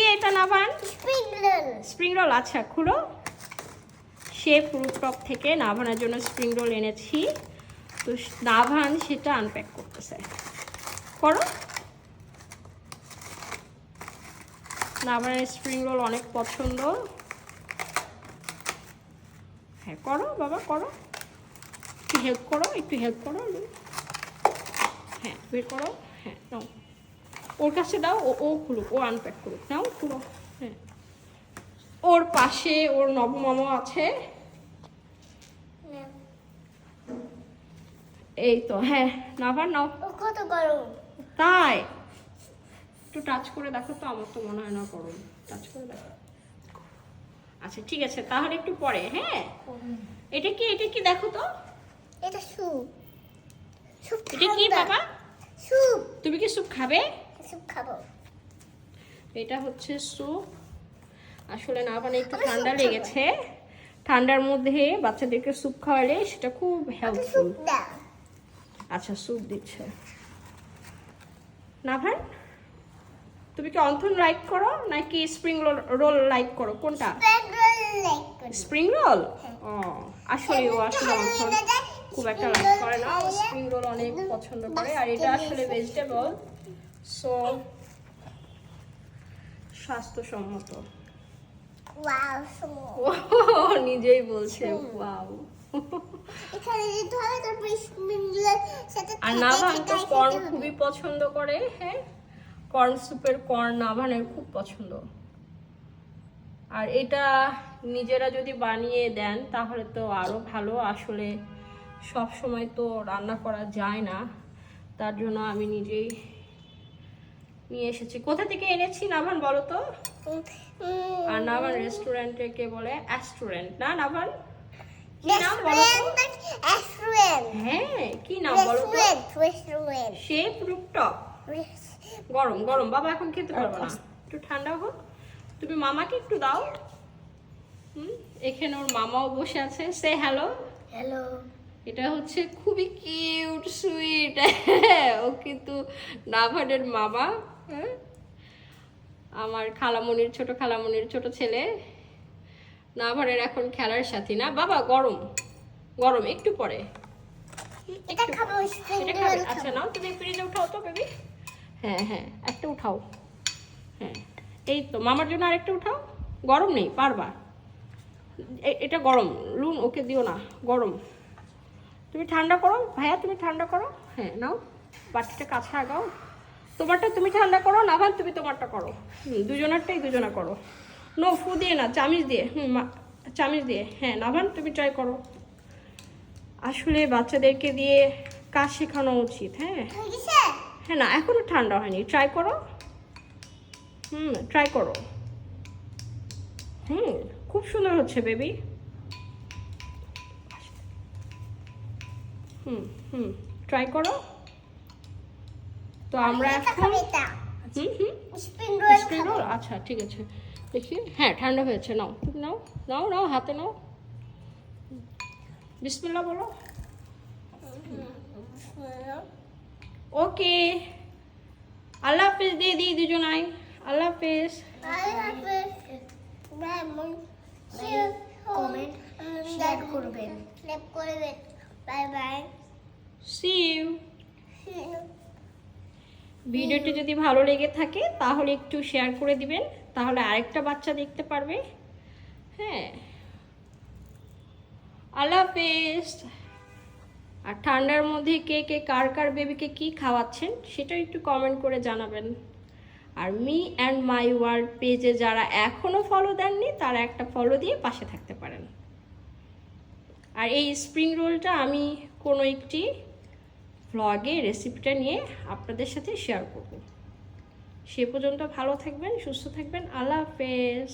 কি এটা নাভান স্প্রিং রোল স্প্রিং রোল আচ্ছা খুলো শেফ রুটটপ থেকে নাভানের জন্য স্প্রিং রোল এনেছি। তো নাভান সেটা আনপ্যাক করতেছে। করো। নাভানের স্প্রিং রোল অনেক পছন্দ। হ্যাঁ করো বাবা করো। একটু হেল্প করো একটু হেল্প করো। হ্যাঁ বের করো। হ্যাঁ নাও। ওর কাছে দাও ও ও খুলুক ও আনপ্যাক করুক। নাও খুলো। হ্যাঁ। ওর পাশে ওর নবমামা আছে। এই তো হ্যাঁ নাবার নাও। কত গরম। তাই। একটু টাচ করে দেখো তো আমার তো মনে হয় না গরম। টাচ করে দেখো। আচ্ছা ঠিক আছে তাহলে একটু পরে হ্যাঁ? এটা কি এটা কি দেখো তো? এটা স্যুপ। স্যুপ এটা কি বাবা? স্যুপ। তুমি কি স্যুপ খাবে? স্যুপ খাব। এটা হচ্ছে স্যুপ আসলে না মানে একটু ঠান্ডা লেগেছে। ঠান্ডার মধ্যে বাচ্চাদেরকে স্যুপ খাওয়ালে সেটা খুব হেল্পফুল আচ্ছা স্যুপ দিচ্ছে। না ভাই তুমি কি অন্থন লাইক করো নাকি স্প্রিং রোল রোল লাইক করো? কোনটা? রোল স্প্রিং রোল হ্যাঁ। ও আসলে ও আসলে অন্থন খুব একটা লাইক করে না। স্প্রিং রোল অনেক পছন্দ করে। আর এটা আসলে ভেজিটেবল সো স্বাস্থ্যসম্মত। নিজেই বলছে ওয়াও আর নাভান তো কর্ন খুবই পছন্দ করে হ্যাঁ? কর্ন স্যুপের কর্ন নাভানের খুব পছন্দ। আর এটা নিজেরা যদি বানিয়ে দেন তাহলে তো আরও ভালো। আসলে সব সময় তো রান্না করা যায় না। তার জন্য আমি নিজেই নিয়ে এসেছি। কোথা থেকে এনেছি নাভান বলো তো? আর নাভান রেস্টুরেন্টে কে বলে? অ্যাস্টুরেন্ট না নাভান? হ্যাঁ কি নাম বলো শেপ রুপটপ গরম গরম। বাবা এখন খেতে পারব না। একটু ঠান্ডা হোক। তুমি মামাকে একটু দাও। হুম এখানে ওর মামাও বসে আছে। সে হ্যালো হ্যালো এটা হচ্ছে খুবই কিউট সুইট ও কিন্তু নাভানের মামা? আমার খালামনির ছোট খালামনির ছোট ছেলে। না নাভানের এখন খেলার সাথী না। বাবা গরম। গরম একটু পরে। এটা খাব এটা খাবে। আচ্ছা নাও তুমি ফ্রিজে উঠাও তো বেবি হ্যাঁ হ্যাঁ একটা উঠাও। হ্যাঁ এই তো মামার জন্য আরেকটা উঠাও। গরম নেই পারবা। এটা গরম। লুন ওকে দিও না গরম। তুমি ঠান্ডা করো। ভাইয়া তুমি ঠান্ডা করো। হ্যাঁ নাও। বাটিটা কাছে আগাও। তোমারটা তুমি ঠান্ডা করো, নাভান তুমি তোমারটা করো। হুম, দুজনেরটাই দুজনা করো। নো, ফু দিয়ে না, চামিচ দিয়ে। হুম চামিচ দিয়ে। হ্যাঁ নাভান তুমি ট্রাই করো। আসলে বাচ্চাদেরকে দিয়ে কাজ শেখানো উচিত হ্যাঁ। হয়ে, না, এখনও ঠান্ডা হয়নি। ট্রাই করো। হুম ট্রাই করো। হুম, খুব সুন্দর হচ্ছে বেবি হুম হুম ট্রাই করো। তো আমরা এখন হুম হুম। স্প্রিং রোল আচ্ছা ঠিক আছে। দেখি। হ্যাঁ ঠান্ডা হয়েছে নাও। তুমি নাও নাও নাও হাতে নাও। বিসমিল্লা বলো। ওকে। আল্লাহ হাফিজ দিয়ে দিই দুজনাই। আল্লাহ হাফিজ। কমেন্ট শেয়ার করবেন। লাইক করবেন বাই বাই সি ইউ ভিডিওটি যদি ভালো লেগে থাকে, তাহলে একটু শেয়ার করে দিবেন, তাহলে আরেকটা বাচ্চা দেখতে পারবে। হ্যাঁ। আল্লাহ হাফেজ। আর ঠান্ডার মধ্যে কে কে, কার কার বেবিকে কি খাওয়াচ্ছেন, সেটা একটু কমেন্ট করে জানাবেন। আর মি অ্যান্ড মাই ওয়ার্ল্ড পেজে যারা এখনও ফলো দেননি, তারা একটা ফলো দিয়ে পাশে থাকতে পারেন। আর এই স্প্রিং রোলটা আমি কোনো একটি ভ্লগে রেসিপিটা নিয়ে আপনাদের সাথে শেয়ার করব। সে পর্যন্ত ভালো থাকবেন, সুস্থ থাকবেন, আল্লাহ হাফেজ।